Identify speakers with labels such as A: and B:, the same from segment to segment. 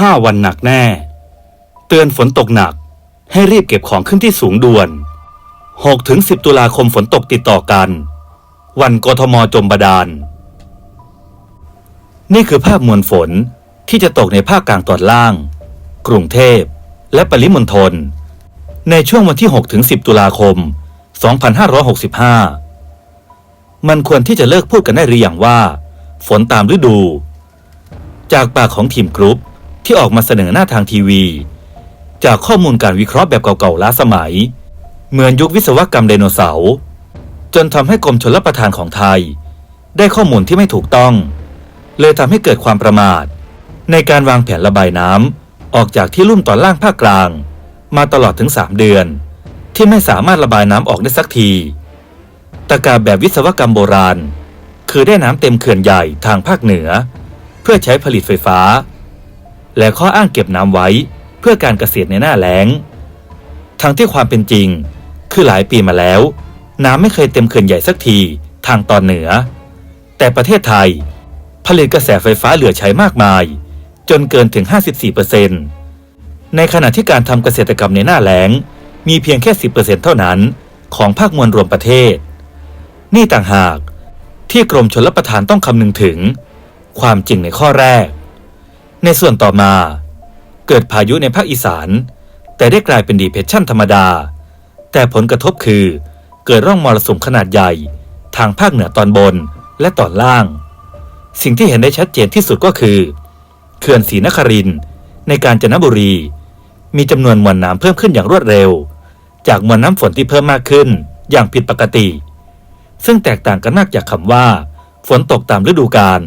A: 5วันหนักแน่ เตือนฝนตกหนัก ให้รีบเก็บของขึ้นที่สูงด่วน 6 ถึง 10 ตุลาคมฝนตกติดต่อกัน วันกทมจมบาดาล นี่คือภาพมวลฝนที่จะตกในภาคกลางตอนล่าง กรุงเทพ และปริมณฑลในช่วงวันที่ 6 ถึง 10 ตุลาคม 2565 มันควรที่จะเลิกพูดกันได้หรือยังว่า ฝนตามฤดู จากปากของทีมกรุ๊ป ที่ออกมาเสนอหน้าทางทีวี จากข้อมูลการวิเคราะห์แบบเก่าๆล้าสมัย เหมือนยุควิศวกรรมไดโนเสาร์จนทำให้กรมชลประทานของไทย ได้ข้อมูลที่ไม่ถูกต้อง เลยทำให้เกิดความประมาท ในการวางแผนระบายน้ำออกจากที่ลุ่มตอนล่างภาคกลาง มาตลอดถึง 3 เดือน ที่ไม่สามารถระบายน้ำออกได้สักทีตะกาแบบวิศวกรรมโบราณ คือได้น้ำเต็มเขื่อนใหญ่ทางภาคเหนือ เพื่อใช้ผลิตไฟฟ้า และข้ออ้างเก็บน้ำไว้เพื่อการเกษตรในหน้าแล้ง ทั้งที่ความเป็นจริง คือหลายปีมาแล้ว น้ำไม่เคยเต็มเขื่อนใหญ่สักทีทางตอนเหนือ แต่ประเทศไทย ผลิตกระแสไฟฟ้าเหลือใช้มากมาย จนเกินถึง 54%ในขณะที่การทำเกษตรกรรมในหน้าแล้ง มีเพียงแค่ 10%เท่านั้นของภาคมวลรวมประเทศ นี่ต่างหากที่กรมชลประทานต้องคำนึงถึง ความจริงในข้อแรก ในส่วนต่อมา เกิดพายุในภาคอีสาน แต่ได้กลายเป็นดีเพชชั่นธรรมดา แต่ผลกระทบคือ เกิดร่องมรสุมขนาดใหญ่ ทางภาคเหนือตอนบนและตอนล่าง สิ่งที่เห็นได้ชัดเจนที่สุดก็คือ เขื่อนศรีนครินในการจนบุรี มีจำนวนมวลน้ำเพิ่มขึ้นอย่างรวดเร็ว จากมวลน้ำฝนที่เพิ่มมากขึ้นอย่างผิดปกติ ซึ่งแตกต่างกันมากจากคำว่า ฝนตกตามฤดูกาล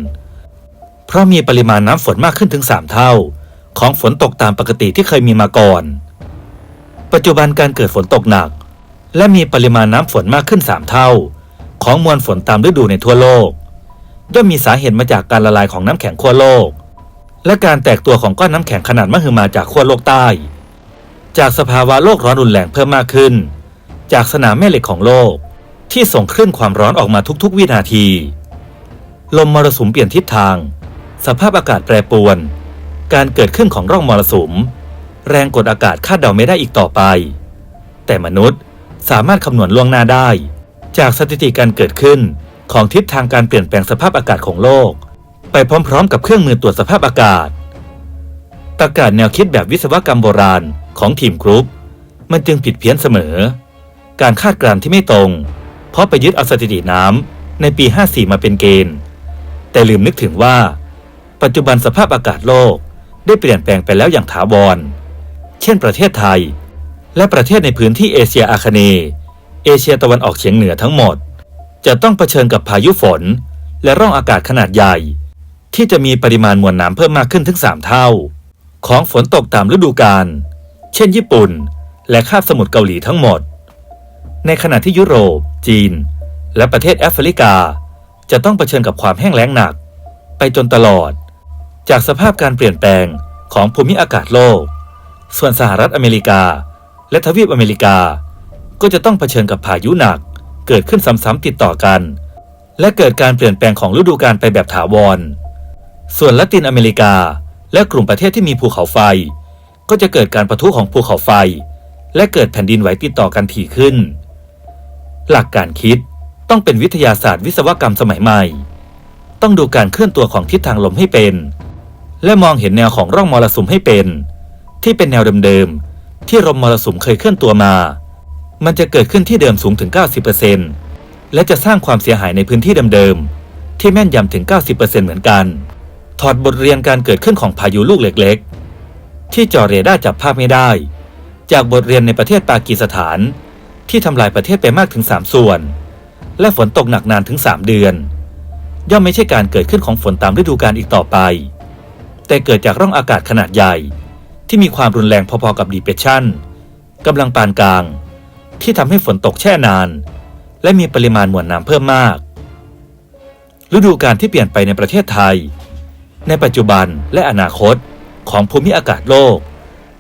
A: เพราะมีปริมาณน้ำฝนมากขึ้นถึง 3 เท่า ของฝนตกตามปกติที่เคยมีมาก่อน ปัจจุบันการเกิดฝนตกหนัก และมีปริมาณน้ำฝนมากขึ้น 3 เท่า ของมวลฝนตามฤดูในทั่วโลกย่อมมีสาเหตุมาจากการละลายของน้ำแข็งขั้วโลก และการแตกตัวของก้อนน้ำแข็งขนาดมหึมาจากขั้วโลกใต้ จากสภาวะโลกร้อนรุนแรงเพิ่มมากขึ้น จากสนามแม่เหล็กของโลกที่ส่งคลื่นความร้อนออกมาทุกๆ วินาที ลมมรสุมเปลี่ยนทิศทาง สภาพอากาศแปรปรวน การเกิดขึ้นของร่องมรสุม แรงกดอากาศคาดเดาไม่ได้อีกต่อไป แต่มนุษย์สามารถคำนวณล่วงหน้าได้ จากสถิติการเกิดขึ้นของทิศทางการเปลี่ยนแปลงสภาพอากาศของโลก ไปพร้อม ๆ กับเครื่องมือตรวจสภาพอากาศ ประกาศแนวคิดแบบวิศวกรรมโบราณของทีมกรุ๊ปมันจึงผิดเพี้ยนเสมอ การคาดการณ์ที่ไม่ตรง เพราะไปยึดเอาสถิติน้ำในปี 54 มาเป็นเกณฑ์ แต่ลืมนึกถึงว่า ปัจจุบันสภาพอากาศโลกได้เปลี่ยนแปลงไปแล้วอย่างถาวร เช่นประเทศไทย และประเทศในพื้นที่เอเชียอาคเนย์เอเชียตะวันออกเฉียงเหนือทั้งหมด จะต้องเผชิญกับพายุฝน และร่องอากาศขนาดใหญ่ ที่จะมีปริมาณมวลน้ำเพิ่มมากขึ้นถึง 3 เท่า ของฝนตกตามฤดูกาล เช่นญี่ปุ่น และคาบสมุทรเกาหลีทั้งหมด ในขณะที่ยุโรป จีน และประเทศแอฟริกา จะต้องเผชิญกับความแห้งแล้งหนัก ไปจนตลอด จากสภาพการเปลี่ยนแปลงของภูมิอากาศโลก ส่วนสหรัฐอเมริกา และทวีปอเมริกา ก็จะต้องเผชิญกับพายุหนัก เกิดขึ้นซ้ำๆติดต่อกัน และเกิดการเปลี่ยนแปลงของฤดูกาลไปแบบถาวร ส่วนละตินอเมริกา และกลุ่มประเทศที่มีภูเขาไฟ ก็จะเกิดการประทุของภูเขาไฟ และเกิดแผ่นดินไหวติดต่อกันถี่ขึ้น หลักการคิดต้องเป็นวิทยาศาสตร์วิศวกรรมสมัยใหม่ ต้องดูการเคลื่อนตัวของทิศทางลมให้เป็น และมองเห็นแนวของร่องมรสุมให้เป็น ที่เป็นแนวเดิมๆที่ลมมรสุมเคยเคลื่อนตัวมา มันจะเกิดขึ้นที่เดิมสูงถึง 90%และจะสร้างความเสียหายในพื้นที่เดิมๆที่แม่นยำถึง 90%เหมือนกัน ถอดบทเรียนการเกิดขึ้นของพายุลูกเล็กๆ ที่จอเรดาจับภาพไม่ได้ จากบทเรียนในประเทศปากีสถาน ที่ทำลายประเทศไปมากถึง 3 ส่วน และฝนตกหนักนานถึง 3 เดือน ย่อมไม่ใช่การเกิดขึ้นของฝนตามฤดูกาลอีกต่อไป แต่เกิดจากร่องอากาศขนาดใหญ่ ที่มีความรุนแรงพอๆกับดีเพชชันกำลังปานกลาง ที่ทำให้ฝนตกแช่นาน และมีปริมาณมวลน้ำเพิ่มมาก ฤดูกาลที่เปลี่ยนไปในประเทศไทย ในปัจจุบันและอนาคตของภูมิอากาศโลก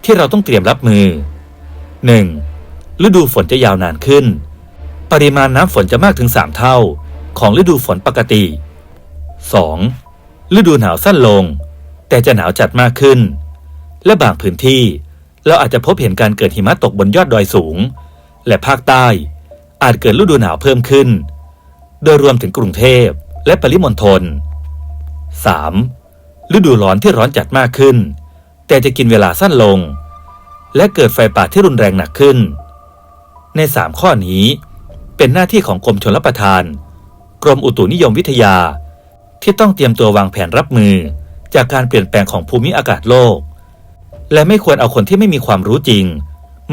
A: ที่เราต้องเตรียมรับมือ 1. ฤดูฝนจะยาวนานขึ้น ปริมาณน้ำฝนจะมากถึง 3 เท่า ของฤดูฝนปกติ 2. ฤดูหนาวสั้นลง แต่จะหนาวจัดมากขึ้น และบางพื้นที่ เราอาจจะพบเห็นการเกิดหิมะตกบนยอดดอยสูง และภาคใต้ อาจเกิดฤดูหนาวเพิ่มขึ้น โดยรวมถึงกรุงเทพและปริมณฑล 3. ฤดูร้อนที่ร้อนจัดมากขึ้น แต่จะกินเวลาสั้นลง และเกิดไฟป่าที่รุนแรงหนักขึ้น ใน 3 ข้อนี้เป็นหน้าที่ของกรมชลประทาน กรมอุตุนิยมวิทยา ที่ต้องเตรียมตัววางแผนรับมือ จากการเปลี่ยนแปลงของภูมิอากาศโลก และไม่ควรเอาคนที่ไม่มีความรู้จริง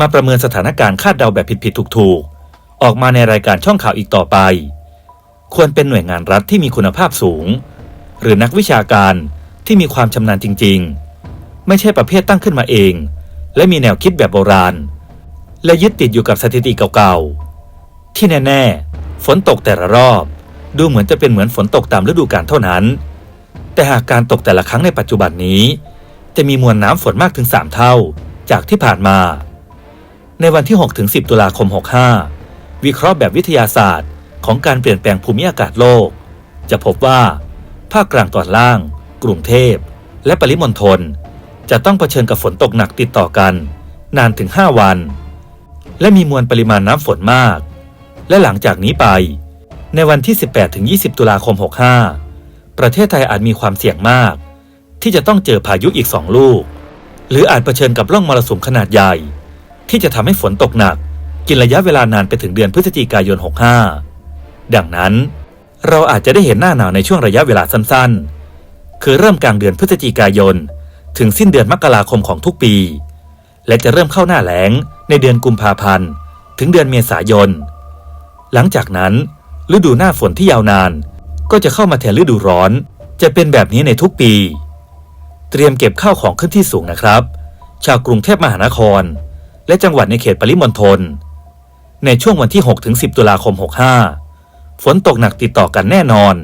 A: มาประเมินสถานการณ์คาดเดาแบบผิดๆถูกๆ ออกมาในรายการช่องข่าวอีกต่อไป ควรเป็นหน่วยงานรัฐที่มีคุณภาพสูง หรือนักวิชาการที่มีความชำนาญจริง ๆ ไม่ใช่ประเภทตั้งขึ้นมาเอง และมีแนวคิดแบบโบราณ และยึดติดอยู่กับสถิติเก่าๆ ที่แน่ๆ ฝนตกแต่ละรอบ ดูเหมือนจะเป็นเหมือนฝนตกตามฤดูกาลเท่านั้น แต่หากการตกแต่ละครั้งในปัจจุบันนี้ จะมีมวลน้ำฝนมากถึง 3 เท่าจากที่ผ่านมา ในวันที่ 6 ถึง 10 ตุลาคม 65 วิเคราะห์แบบวิทยาศาสตร์ ของการเปลี่ยนแปลงภูมิอากาศโลก จะพบว่า ภาคกลางตอนล่าง กรุงเทพ และปริมณฑลจะต้องเผชิญกับฝนตกหนักติดต่อกัน นานถึง 5 วัน และมีมวลปริมาณน้ำฝนมาก และหลังจากนี้ไป ในวันที่ 18ถึง20 ตุลาคม 65 ประเทศไทยอาจมีความเสี่ยงมาก ที่จะต้องเจอพายุอีกสองลูก หรืออาจเผชิญกับร่องมรสุมขนาดใหญ่ ที่จะทำให้ฝนตกหนัก กินระยะเวลานานไปถึงเดือนพฤศจิกายน 65 ดังนั้น เราอาจจะได้เห็นหน้าหนาวในช่วงระยะเวลาสั้นๆ คือเริ่มกลางเดือนพฤศจิกายน ถึงสิ้นเดือนมกราคมของทุกปี และจะเริ่มเข้าหน้าแล้งในเดือนกุมภาพันธ์ถึงเดือนเมษายน หลังจากนั้น ฤดูหน้าฝนที่ยาวนาน ก็จะเข้ามาแทนฤดูร้อน จะเป็นแบบนี้ในทุกปี เตรียมเก็บข้าวของขึ้นที่สูงนะครับ ชาวกรุงเทพมหานคร และจังหวัดในเขตปริมณฑลในช่วงวันที่6ถึง10 ตุลาคม 65 ฝนตกหนักติดต่อกันแน่นอน